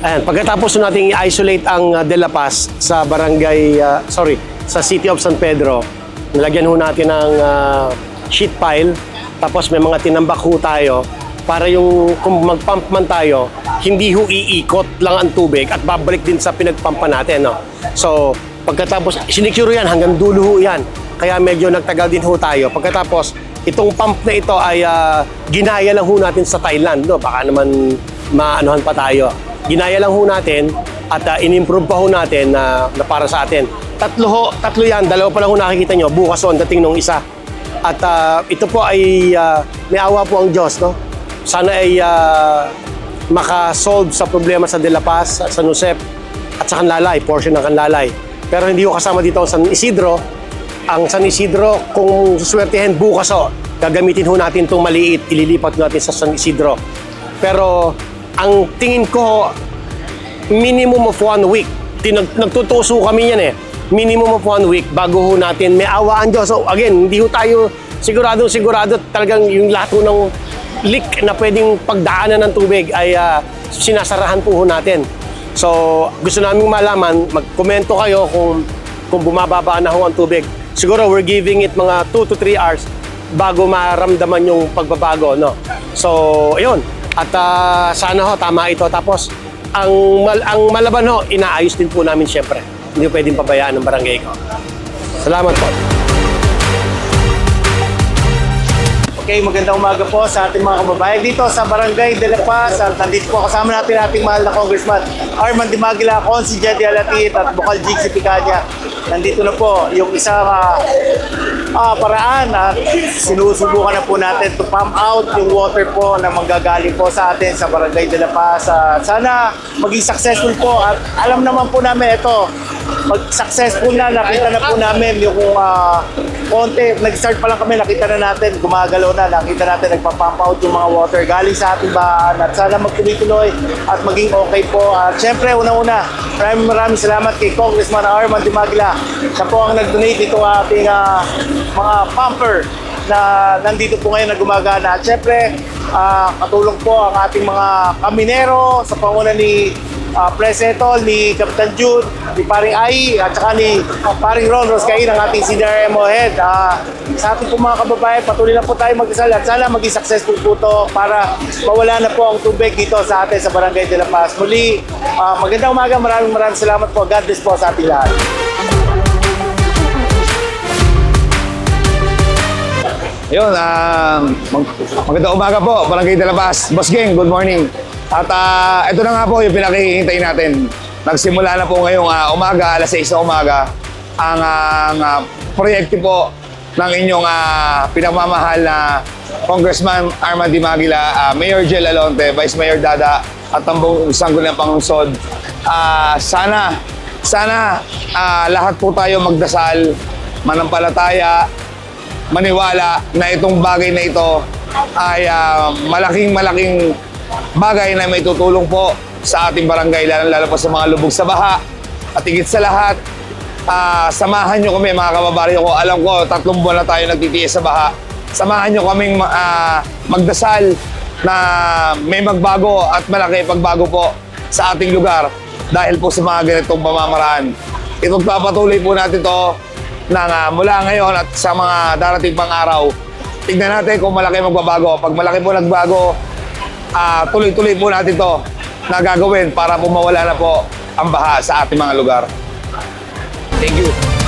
Ayan, pagkatapos na natin i-isolate ang uh, De La Paz sa barangay, uh, sorry, sa City of San Pedro, nilagyan ho natin ng uh, sheet pile, tapos may mga tinambak ho tayo para yung kung mag-pump man tayo, hindi ho iikot lang ang tubig at babalik din sa pinagpampa natin. No? So, pagkatapos, sinicure yan, hanggang dulo ho yan. Kaya medyo nagtagal din ho tayo. Pagkatapos, itong pump na ito ay ah, ginaya lang ho natin sa Thailand. No? Baka naman maanuhan pa tayo. Ginaya lang ho natin at ah, in-improve pa ho natin na, na para sa atin. Tatlo ho, tatlo yan, dalawa pa lang ho nakikita nyo. Bukas ang dating nung isa. At ah, ito po ay ah, may awa po ang Diyos, no? Sana ay ah, makasolve sa problema sa De La Paz, sa San Josep, at sa Kanlalay, portion ng Kanlalay. Pero hindi ko kasama dito ang San Isidro. Ang San Isidro, kung suswertehin bukas ho, gagamitin ho natin itong maliit, ililipat natin sa San Isidro. Pero ang tingin ko, minimum of one week. Tinag, nagtutuso kami yan eh. Minimum of one week bago ho natin may awaan Diyos. So again, hindi ho tayo siguradong sigurado talagang yung lahat ho ng leak na pwedeng pagdaanan ng tubig ay ah, sinasarahan po ho natin. So gusto namin malaman, magkomento kayo kung kung bumababa na ho ang tubig. Siguro we're giving it mga 2 to 3 hours bago maramdaman yung pagbabago, no? So, ayun. At ah, sana ho, tama ito. Tapos, ang, mal- ang malaban ho, inaayos din po namin siyempre. Hindi pwedeng pabayaan ng barangay ko. Salamat po. Okay, magandang umaga po sa ating mga kababayan dito sa Barangay de la Paz. At nandito po kasama natin ating mahal na Congressman Arman Dimagila, Consi Jedi Alatit at Bukal Jigsi Picanya. Nandito na po yung isang ah, ah, paraan at sinusubukan na po natin to pump out yung water po na manggagaling po sa atin sa Barangay de la Paz. At sana maging successful po at alam naman po namin ito, mag-successful na, nakita na po namin yung ah, konti, nag-start pa lang kami, nakita na natin, gumagalaw na, nakita natin nagpa-pump out yung mga water galing sa ating bahaan at sana magtuloy-tuloy at maging okay po. At syempre, una-una, maraming maraming salamat kay Congressman Arman Dimagla. Siya po ang nag-donate itong ating ah, mga pumper na nandito po ngayon na gumagana. At syempre, ah, katulong po ang ating mga kaminero sa panguna ni uh, Presetol, ni Kapitan Jude, ni Paring Ai, at saka ni Paring Ron Roscain, ang ating senior MO head. Ah, sa ating po mga kababayan, patuloy na po tayo magdasal at sana maging successful po to para mawala na po ang tubig dito sa atin sa Barangay de la Paz. Muli, ah, magandang umaga, maraming maraming salamat po. God bless po sa ating lahat. Yun, um, mag- magandang umaga po, Barangay de la Paz. Boss Gang, good morning. At ah, ito na nga po yung pinakihintay natin. Nagsimula na po ngayong ah, umaga, alas 6 na umaga, ang ang, ah, proyekto po ng inyong ah, pinamamahal na Congressman Armand Dimagila, ah, Mayor Jel Alonte, Vice Mayor Dada, at ang buong sanggol ng pangungsod. Ah, sana, sana ah, lahat po tayo magdasal, manampalataya, maniwala na itong bagay na ito ay ah, malaking malaking bagay na may tutulong po sa ating barangay, lalo, lalo po sa mga lubog sa baha. At higit sa lahat, ah, samahan nyo kami mga kababaryo ko. Alam ko, tatlong buwan na tayo nagtitiis sa baha. Samahan nyo kaming ah, magdasal na may magbago at malaki pagbago po sa ating lugar dahil po sa mga ganitong pamamaraan. Ipagpapatuloy po natin to na nga mula ngayon at sa mga darating pang araw, tignan natin kung malaki magbabago. Pag malaki po nagbago, ah, tuloy-tuloy po natin to na gagawin para po mawala na po ang baha sa ating mga lugar. Thank you.